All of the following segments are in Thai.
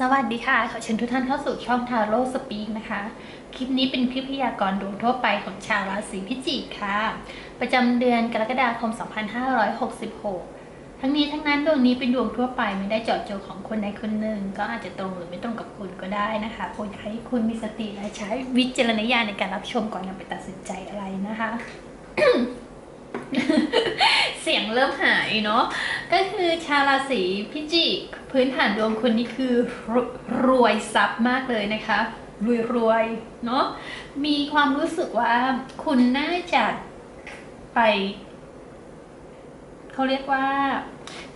สวัสดีค่ะ ขอเชิญทุกท่านเข้าสู่ช่องทาโร่สปีกนะคะ คลิปนี้เป็นคลิปพยากรณ์ดวงทั่วไปของชาวราศีพิจิกค่ะ ประจำเดือนกรกฎาคม 2566 ทั้งนี้ทั้งนั้นดวงนี้เป็นดวงทั่วไปไม่ได้เจาะจงของคนใดคนหนึ่ง ก็อาจจะตรงหรือไม่ตรงกับคุณก็ได้นะคะโปรดให้คุณมีสติและใช้วิจารณญาณในการรับชมก่อนนำไปตัดสินใจอะไรนะคะ เสียงเริ่มหายเนาะ ก็คือชาวราศีพิจิกพื้นฐานดวงคุณนี่คือรรวยทรัพย์มากเลยนะคะ รวยรวยๆเนาะมีความรู้สึกว่าคุณน่าจะไปเขาเรียกว่า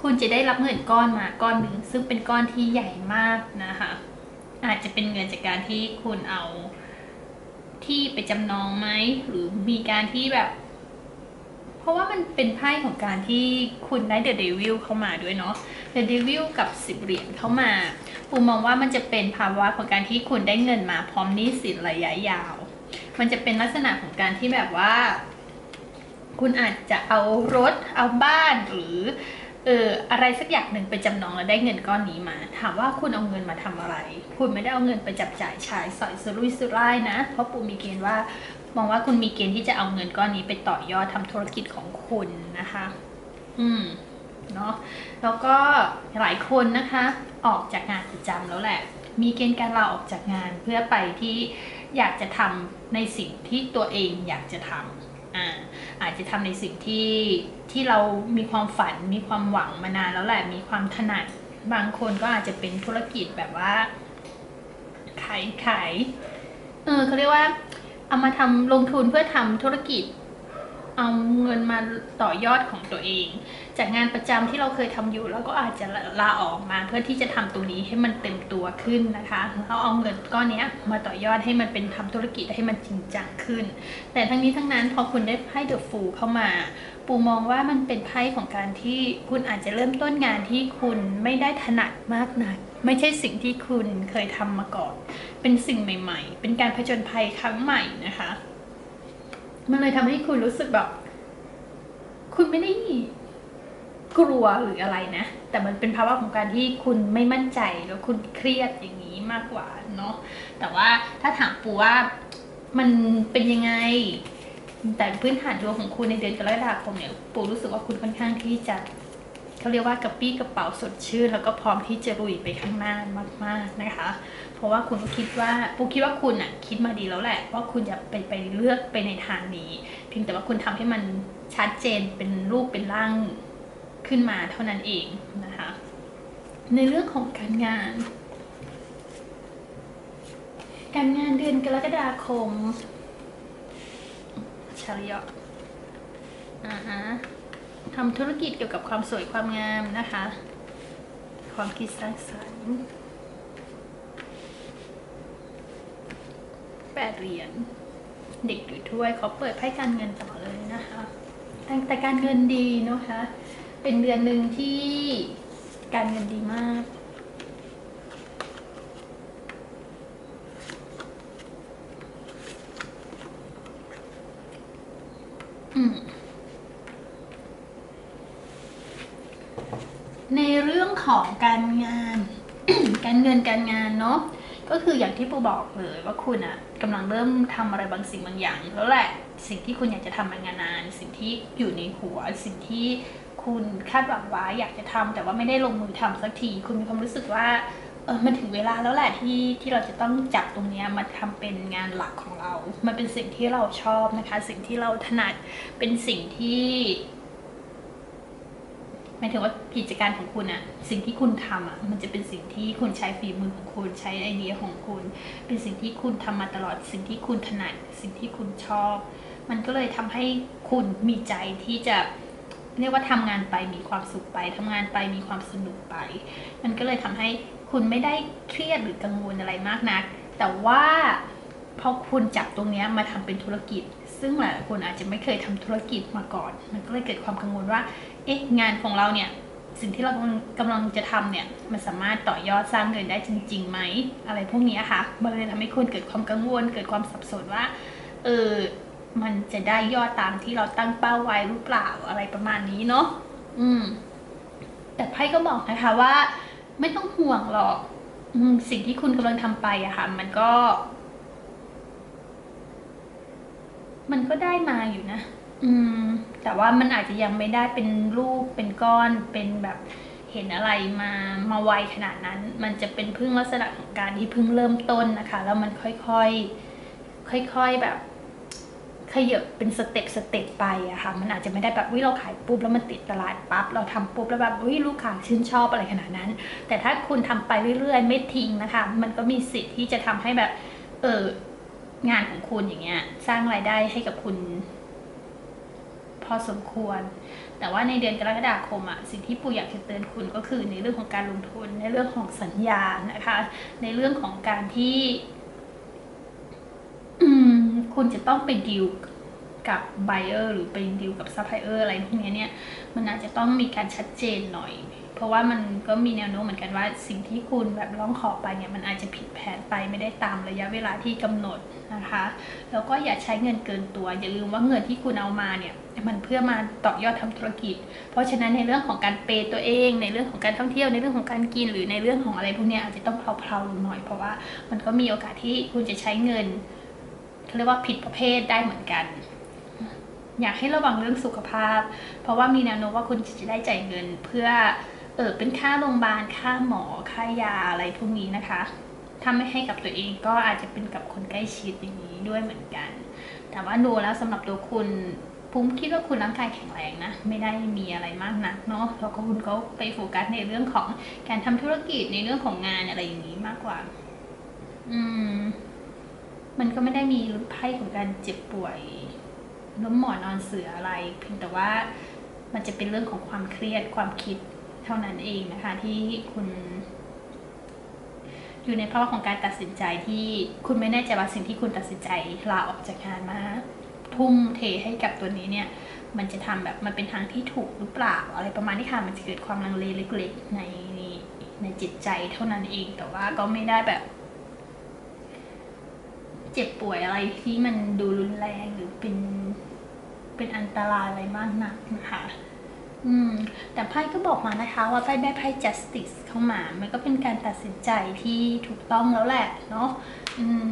คุณจะได้รับเงินก้อนมาก้อนหนึ่งซึ่งเป็นก้อนที่ใหญ่มากนะคะ อาจจะเป็นเงินจากการที่คุณเอาที่ไปจำนองไหมหรือมีการที่แบบ เพราะว่ามันเป็นไพ่ของการที่คุณได้เดอะเดวิลเข้ามาด้วยเนาะเดอะเดวิลกับสิบเหรียญเข้ามา ปูมองว่ามันจะเป็นภาวะของการที่คุณได้เงินมาพร้อมหนี้สินระยะยาว มันจะเป็นลักษณะของการที่แบบว่า คุณอาจจะเอารถเอาบ้านหรือ เอออะไรสักอย่างหนึ่งไปจำนองแล้วได้เงินก้อนนี้มา ถามว่าคุณเอาเงินมาทำอะไร คุณไม่ได้เอาเงินไปจับจ่ายใช้สอยสุรุ่ยสุร่ายนะ เพราะปูมีเกณฑ์ว่ามองว่าคุณมีเกณฑ์ที่จะเอาเงินก้อนนี้ไปต่อยอดทำธุรกิจของคุณนะคะ อืมเนาะแล้วก็หลายคนนะคะ ออกจากงานประจำแล้วแหละ มีเกณฑ์การลาออกจากงานเพื่อไปที่อยากจะทำในสิ่งที่ตัวเองอยากจะทำอ่า อาจจะทำในสิ่งที่ที่เรามีความฝันมีความหวังมานานแล้วแหละมีความถนัดบางคนก็อาจจะเป็นธุรกิจแบบว่า ขายขายเออเขาเรียกว่า เอามาทำลงทุนเพื่อทำธุรกิจ เอาเงินมาต่อยอดของตัวเอง จากงานประจำที่เราเคยทำอยู่ แล้วก็อาจจะลาออกมา เพื่อที่จะทำตรงนี้ให้มันเต็มตัวขึ้นนะคะแล้วเอาเงินก้อนนี้มาต่อยอดให้มันเป็นทำธุรกิจให้มันจริงจังขึ้น แต่ทั้งนี้ทั้งนั้นพอคุณได้ไพ่เดอะฟูเข้ามา ปูมองว่ามันเป็นไพ่ของการที่คุณอาจจะเริ่มต้นงานที่คุณไม่ได้ถนัดมากนักไม่ใช่สิ่งที่คุณเคยทำมาก่อน เป็นสิ่งใหม่ ๆ เป็นการผจญภัยครั้งใหม่นะคะ มันเลยทำให้คุณรู้สึกแบบ คุณไม่ได้ กลัวหรืออะไรนะ แต่มันเป็นภาวะของการที่คุณไม่มั่นใจแล้วคุณเครียดอย่างนี้มากกว่าเนาะแต่ว่าถ้าถามปูว่ามันเป็นยังไง แต่พื้นฐานดวงของคุณในเดือนกรกฎาคมเนี่ยปูรู้สึกว่าคุณค่อนข้างที่จะเขาเรียกว่ากระปี้กระเป๋าสดชื่น แล้วก็พร้อมที่จะลุยไปข้างหน้ามาก ๆนะคะ เพราะว่าคุณก็คิดว่าปูคิดว่าคุณอะคิดมาดีแล้วแหละ ว่าคุณจะไปไปเลือกไปในทางนี้เพียงแต่ว่าคุณทำให้มันชัดเจนเป็นรูปเป็นร่าง ขึ้นมาเท่านั้นเองนะคะในเรื่องของการงาน การงานเดือนกรกฎาคมชาริยะอ่าฮะทำธุรกิจเกี่ยวกับความสวยความงามนะคะ ความคิดสร้างสรรค์แปดเหรียญเด็กถือถ้วยเขาเปิดไพ่การเงินต่อเลยนะคะแต่การเงินดีเนะคะ เป็นเดือนหนึ่งที่การเงินดีมาก ในเรื่องของการงาน การเงินการงานเนาะ ก็คืออย่างที่ปูบอกเลยว่าคุณอะกำลังเริ่มทำอะไรบางสิ่งบางอย่าง แล้วแหละ สิ่งที่คุณอยากจะทำมานาน สิ่งที่อยู่ในหัว สิ่งที่ คุณคาดหวังไว้อยากจะทำแต่ว่าไม่ได้ลงมือทำสักที คุณมีความรู้สึกว่าเออมันถึงเวลาแล้วแหละที่ที่เราจะต้องจับตรงนี้มาทำเป็นงานหลักของเรา มันเป็นสิ่งที่เราชอบนะคะ สิ่งที่เราถนัดเป็นสิ่งที่หมายถึงว่ากิจการของคุณอะสิ่งที่คุณทำอะมันจะเป็นสิ่งที่คุณใช้ฝีมือของคุณใช้ไอเดียของคุณ เป็นสิ่งที่คุณทำมาตลอด สิ่งที่คุณถนัด สิ่งที่คุณชอบ มันก็เลยทำให้คุณมีใจที่จะ เรียกว่าทำงานไปมีความสุขไปทำงานไปมีความสนุกไป มันก็เลยทำให้คุณไม่ได้เครียดหรือกังวลอะไรมากนัก แต่ว่าพอคุณจับตรงนี้มาทำเป็นธุรกิจ ซึ่งหลายคนอาจจะไม่เคยทำธุรกิจมาก่อน มันก็เลยเกิดความกังวลว่า เอ๊ะงานของเราเนี่ยสิ่งที่เรากำลังกำลังจะทำเนี่ยมันสามารถต่อยอดสร้างเงินได้จริงๆไหมอะไรพวกนี้ค่ะมันเลยทำให้คุณเกิดความกังวล เกิดความสับสนว่าเออ มันจะได้ยอดตามที่เราตั้งเป้าไว้หรือเปล่าอะไรประมาณนี้เนาะอืม แต่ไพ่ก็บอกนะคะว่า ไม่ต้องห่วงหรอกอืมสิ่งที่คุณกำลังทำไปอะค่ะ มันก็ มันก็ได้มาอยู่นะ อืม แต่ว่ามันอาจจะยังไม่ได้เป็นรูปเป็นก้อนเป็นแบบเห็นอะไรมามาไวขนาดนั้น มันจะเป็นพึ่งลักษณะของการที่เพิ่งเริ่มต้นนะคะ แล้วมันค่อยๆค่อยๆแบบ ขยับเป็นสเต็ปสเต็ปไปอะค่ะมันอาจจะไม่ได้แบบวิเราขายปุ๊บแล้วมันติดตลาดปั๊บเราทำปุ๊บแล้วแบบวิลูกค้าชื่นชอบอะไรขนาดนั้น แต่ถ้าคุณทำไปเรื่อยๆ ไม่ทิ้งนะคะ มันก็มีสิทธิ์ที่จะทำให้แบบเอองานของคุณอย่างเงี้ยสร้างรายได้ให้กับคุณ พอสมควร แต่ว่าในเดือนกรกฎาคมอะสิ่งที่ปู่อยากจะเตือนคุณก็คือในเรื่องของการลงทุนในเรื่องของสัญญานะคะ ในเรื่องของการที่ คุณจะต้องไปดีลกับไบเออร์หรือไปดีลกับซัพพลายเออร์อะไรพวกนี้เนี่ยมันอาจจะต้องมีการชัดเจนหน่อย เพราะว่ามันก็มีแนวโน้มเหมือนกันว่าสิ่งที่คุณแบบร้องขอไปเนี่ยมันอาจจะผิดแผนไปไม่ได้ตามระยะเวลาที่กำหนดนะคะแล้วก็อย่าใช้เงินเกินตัว อย่าลืมว่าเงินที่คุณเอามาเนี่ยมันเพื่อมาต่อยอดทำธุรกิจ เพราะฉะนั้นในเรื่องของการเปย์ตัวเอง ในเรื่องของการท่องเที่ยวในเรื่องของการกินหรือในเรื่องของอะไรพวกนี้อาจจะต้องเพลาๆลงหน่อย เพราะว่ามันก็มีโอกาสที่คุณจะใช้เงิน เรียกว่าผิดประเภทได้เหมือนกัน อยากให้ระวังเรื่องสุขภาพ เพราะว่ามีแนวโน้มว่าคุณจะได้จ่ายเงินเพื่อเออเป็นค่าโรงพยาบาลค่าหมอค่ายาอะไรพวกนี้นะคะถ้าไม่ให้กับตัวเองก็อาจจะเป็นกับคนใกล้ชิดอย่างนี้ด้วยเหมือนกัน แต่ว่าดูแล้วสำหรับตัวคุณภูมิคิดว่าคุณร่างกายแข็งแรงนะ ไม่ได้มีอะไรมากนักเนาะแล้วก็คุณก็ไปโฟกัสในเรื่องของการทำธุรกิจในเรื่องของงานอะไรอย่างนี้มากกว่า อืม มันก็ไม่ได้มีไพ่ของการเจ็บป่วยล้มหมอนนอนเสืออะไร เพียงแต่ว่ามันจะเป็นเรื่องของความเครียดความคิดเท่านั้นเองนะคะ ที่คุณ อยู่ในภาวะของการตัดสินใจที่คุณไม่แน่ใจว่าสิ่งที่คุณตัดสินใจลาออกจากงานมาทุ่มเทให้กับตัวนี้เนี่ย มันจะทำแบบมันเป็นทางที่ถูกหรือเปล่า อะไรประมาณนี้ค่ะมันจะเกิดความลังเลเล็กๆในในจิตใจเท่านั้นเองแต่ว่าก็ไม่ได้แบบ เจ็บป่วยอะไรที่มันดูรุนแรงหรือเป็นเป็นอันตรายอะไรมากนักนะคะอืมแต่ไพ่ก็บอกมานะคะว่าไพ่ได้ไพ่ justice เข้ามา มันก็เป็นการตัดสินใจที่ถูกต้องแล้วแหละเนาะอืม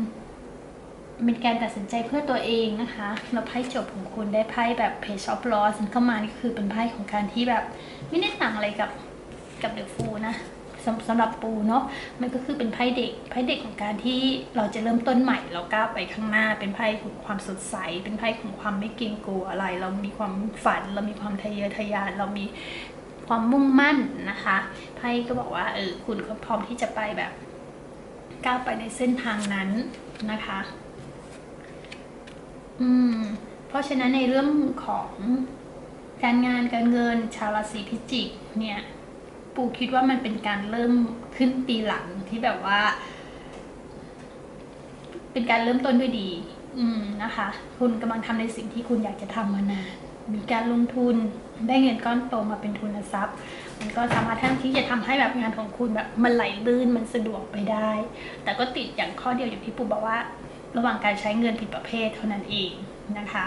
เป็นการตัดสินใจเพื่อตัวเองนะคะแล้วไพ่จบของคุณได้ไพ่แบบ page of loss เข้ามานี่คือเป็นไพ่ของการที่แบบ ไม่ได้ต่างอะไรกับกับเดอะฟูนะ สำสำหรับปูเนาะมันก็คือเป็นไพ่เด็กไพ่เด็กของการที่เราจะเริ่มต้นใหม่เราก้าวไปข้างหน้า เป็นไพ่ของความสดใส เป็นไพ่ของความไม่เกรงกลัวอะไร เรามีความฝัน เรามีความทะเยอทะยาน เรามีความมุ่งมั่นนะคะไพ่ก็บอกว่าเออคุณก็พร้อมที่จะไปแบบก้าวไปในเส้นทางนั้นนะคะ อืม เพราะฉะนั้นในเรื่องของการงานการเงินชาวราศีพิจิกเนี่ย ปูคิดว่ามันเป็นการเริ่มขึ้นปีหลังที่แบบว่า เป็นการเริ่มต้นด้วยดี อืมนะคะ คุณกำลังทำในสิ่งที่คุณอยากจะทำมานานมีการลงทุนได้เงินก้อนโตมาเป็นทุนทรัพย์ มันก็สามารถทั้งที่จะทำให้แบบงานของคุณแบบมันไหลลื่นมันสะดวกไปได้ แต่ก็ติดอย่างข้อเดียวอย่างที่ปูบอกว่า ระหว่างการใช้เงินผิดประเภทเท่านั้นเองนะคะ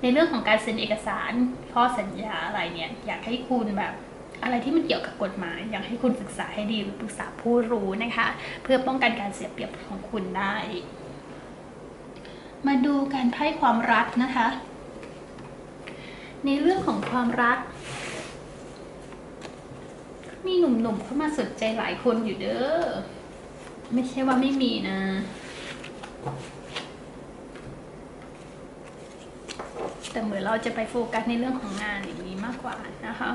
ในเรื่องของการเซ็นเอกสารข้อสัญญาอะไรเนี่ยอยากให้คุณแบบ อะไรที่มันเกี่ยวกับกฎหมาย อยากให้คุณศึกษาให้ดีหรือปรึกษาผู้รู้นะคะ เพื่อป้องกันการเสียเปรียบของคุณได้ มาดูการไพ่ความรักนะคะ ในเรื่องของความรัก มีหนุ่มๆเข้ามาสนใจหลายคนอยู่เด้อไม่ใช่ว่าไม่มีนะแต่เหมือนเราจะไปโฟกัสในเรื่องของงานอย่างนี้มากกว่านะคะ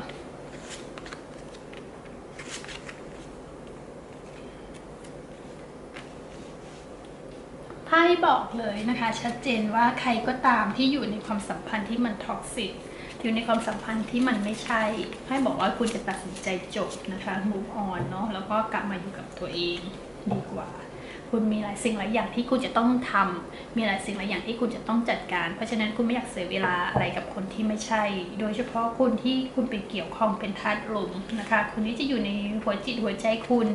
บอกเลยนะคะ ชัดเจนว่าใครก็ตามที่อยู่ในความสัมพันธ์ที่มันท็อกซิกอยู่ในความสัมพันธ์ที่มันไม่ใช่ไพ่บอกว่าคุณจะตัดสินใจจบนะคะ move on เนาะแล้วก็กลับมาอยู่กับตัวเองดีกว่า คุณมีหลายสิ่งหลายอย่างที่คุณจะต้องทำมีหลายสิ่งหลายอย่างที่คุณจะต้องจัดการ เพราะฉะนั้นคุณไม่อยากเสียเวลาอะไรกับคนที่ไม่ใช่ โดยเฉพาะคนที่คุณไปเกี่ยวข้องเป็นธาตุลมนะคะคนนี้จะอยู่ในหัวจิตหัวใจคุณ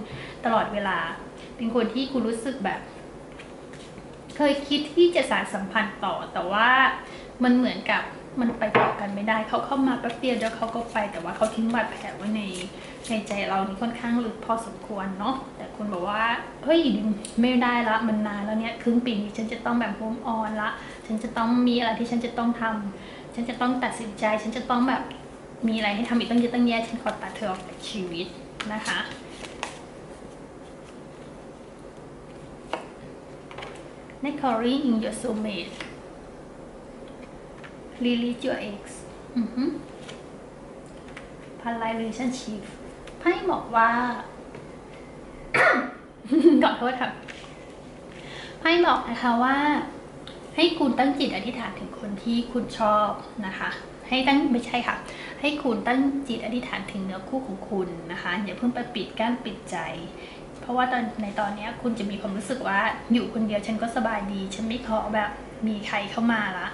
ตลอดเวลา เป็นคนที่คุณรู้สึกแบบ เคยคิดที่จะสานสัมพันธ์ต่อ แต่ว่ามันเหมือนกับมันไปต่อกันไม่ได้ เขาเข้ามาแป๊บเดียวแล้วเขาก็ไป แต่ว่าเขาทิ้งบาดแผลไว้ในในใจเรานี่ค่อนข้างลึกพอสมควรเนาะ แต่คุณบอกว่า เฮ้ยไม่ได้ละ มันนานแล้วเนี่ยครึ่งปีนี้ฉันจะต้องแบบโฮมออนละ ฉันจะต้องมีอะไรที่ฉันจะต้องทำฉันจะต้องตัดสินใจ ฉันจะต้องแบบมีอะไรให้ทำอีกตั้งเยอะตั้งแยะ ฉันขอตัดเธอออกจากชีวิตนะคะ n e c o r i n in your soulmate release your ex อือฮึพันไล relationship ไพ่บอกว่าขอโทษค่ะไพ่บอกนะคะว่า ให้คุณตั้งจิตอธิษฐานถึงคนที่คุณชอบนะคะ ให้ตั้งไม่ใช่ค่ะ ให้คุณตั้งจิตอธิษฐานถึงเนื้อคู่ของคุณนะคะอย่าเพิ่งไปปิดกั้นปิดใจ เพราะว่าตอนในตอนนี้คุณจะมีความรู้สึกว่าอยู่คนเดียวฉันก็สบายดี ฉันไม่ขอแบบมีใครเข้ามาละ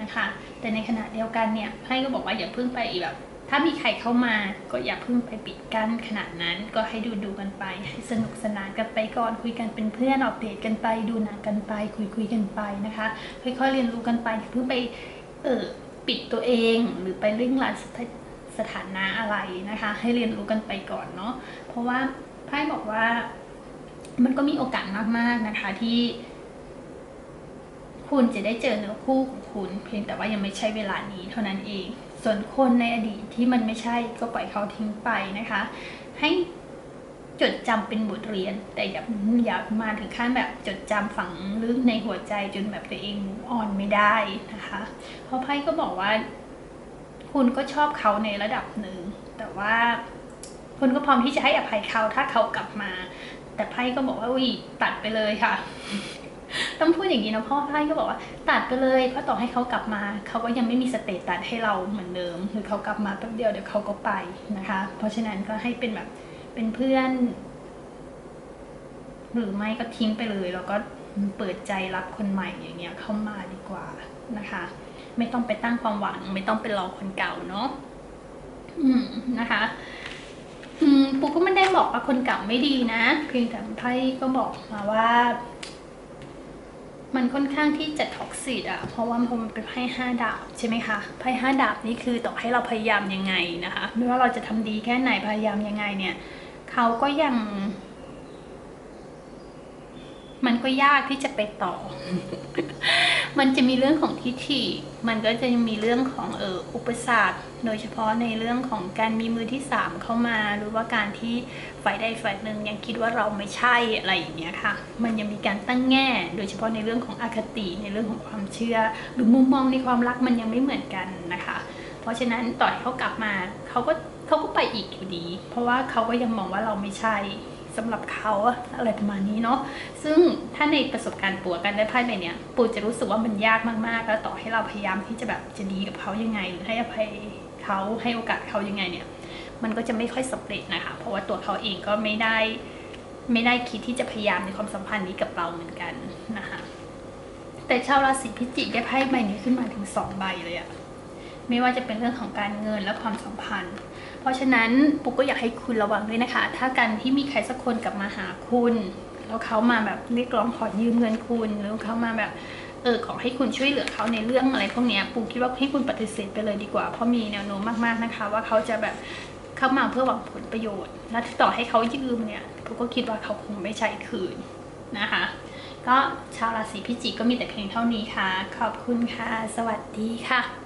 นะคะ แต่ในขณะเดียวกันเนี่ยไพ่ก็บอกว่าอย่าเพิ่งไปแบบ ถ้ามีใครเข้ามาก็อย่าเพิ่งไปปิดกั้นขนาดนั้นก็ให้ดูดูกันไป ให้สนุกสนานกันไปก่อนคุยกันเป็นเพื่อนออกเดทกันไปดูหนังกันไป คุยคุยกันไปนะคะ ค่อยๆเรียนรู้กันไปอย่าเพิ่งไปเออปิดตัวเองหรือไปเร่งรัดสถานะอะไรนะคะ ให้เรียนรู้กันไปก่อนเนาะเพราะว่า ไพ่บอกว่ามันก็มีโอกาสมากๆนะคะที่ คุณจะได้เจอเนื้อคู่ของคุณ เพียงแต่ว่ายังไม่ใช่เวลานี้เท่านั้นเอง ส่วนคนในอดีตที่มันไม่ใช่ก็ปล่อยเขาทิ้งไปนะคะ ให้จดจำเป็นบทเรียน แต่อย่าอย่ามาถึงขั้นแบบจดจำฝังลึกในหัวใจจนแบบตัวเองอ่อนไม่ได้นะคะ เพราะไพ่ก็บอกว่า คุณก็ชอบเขาในระดับหนึ่งแต่ว่า คุณก็พร้อมที่จะให้อภัยเขาถ้าเขากลับมา แต่ไพ่ก็บอกว่าอุ้ยตัดไปเลยค่ะ ต้องพูดอย่างนี้นะพ่อไพ่ก็บอกว่าตัดไปเลยเพราะต่อให้เขากลับมาเขาก็ยังไม่มีสเตตัสให้เราเหมือนเดิมหรือเขากลับมาแป๊บเดียวเดี๋ยวเขาก็ไปนะคะ เพราะฉะนั้นก็ให้เป็นแบบเป็นเพื่อน หรือไม่ก็ทิ้งไปเลย แล้วก็เปิดใจรับคนใหม่อย่างเงี้ยเข้ามาดีกว่านะคะ ไม่ต้องไปตั้งความหวัง ไม่ต้องไปรอคนเก่าเนาะอืมนะคะ ปูก็ไม่ได้บอกว่าคนเก่าไม่ดีนะ เพียงแต่ไพ่ก็บอกมาว่า มันค่อนข้างที่จะท็อกซิตอะเพราะว่ามันเป็นไพ่ห้าดาบใช่ไหมคะไพ่ห้าดาบนี่คือต่อให้เราพยายามยังไงนะคะ ไม่ว่าเราจะทำดีแค่ไหนพยายามยังไงเนี่ย เขาก็ยัง ก็ยากที่จะไปต่อ มันจะมีเรื่องของทิฐิ มันก็จะมีเรื่องของเอออุปสรรค โดยเฉพาะในเรื่องของการมีมือที่สามเข้ามา หรือว่าการที่ฝ่ายใดฝ่ายหนึ่งยังคิดว่าเราไม่ใช่อะไรอย่างเงี้ยค่ะ มันยังมีการตั้งแง่ โดยเฉพาะในเรื่องของอคติในเรื่องของความเชื่อ หรือมุมมองในความรักมันยังไม่เหมือนกันนะคะ เพราะฉะนั้นต่อให้เขากลับมาเขาก็เขาก็ไปอีกอยู่ดี เพราะว่าเขาก็ยังมองว่าเราไม่ใช่ สำหรับเขาอะไรประมาณนี้เนาะซึ่งถ้าในประสบการณ์ปัวกันได้ไพ่ใบเนี้ยปูจะรู้สึกว่ามันยากมากๆ แล้วต่อให้เราพยายามที่จะแบบจะดีกับเขายังไง หรือให้อภัยเขาให้โอกาสเขายังไงเนี่ย มันก็จะไม่ค่อยสำเร็จนะคะ เพราะว่าตัวเขาเองก็ไม่ได้ไม่ได้คิดที่จะพยายามในความสัมพันธ์นี้กับเราเหมือนกันนะคะแต่ชาวราศีพิจิกได้ไพ่ใบนี้ขึ้นมาถึงสองใบเลยอะไม่ว่าจะเป็นเรื่องของการเงินและความสัมพันธ์ ราะฉะนั้นปุ๊กก็อยากให้คุณระวังด้วยนะคะ ถ้าการที่มีใครสักคนกลับมาหาคุณ แล้วเขามาแบบเรียกร้องขอยืมเงินคุณหรือเขามาแบบเออขอให้คุณช่วยเหลือเขาในเรื่องอะไรพวกนี้ยปูคิดว่าให้คุณปฏิเสธไปเลยดีกว่า เพราะมีแนวโน้มมากๆนะคะ ว่าเขาจะแบบเข้ามาเพื่อหวังผลประโยชน์ และต่อให้เขายืมเนี่ยปูก็คิดว่าเขาคงไม่ใช้คืนนะคะก็ชาวราศีพิจิกก็มีแต่เพียงเท่านี้ค่ะ ขอบคุณค่ะ สวัสดีค่ะ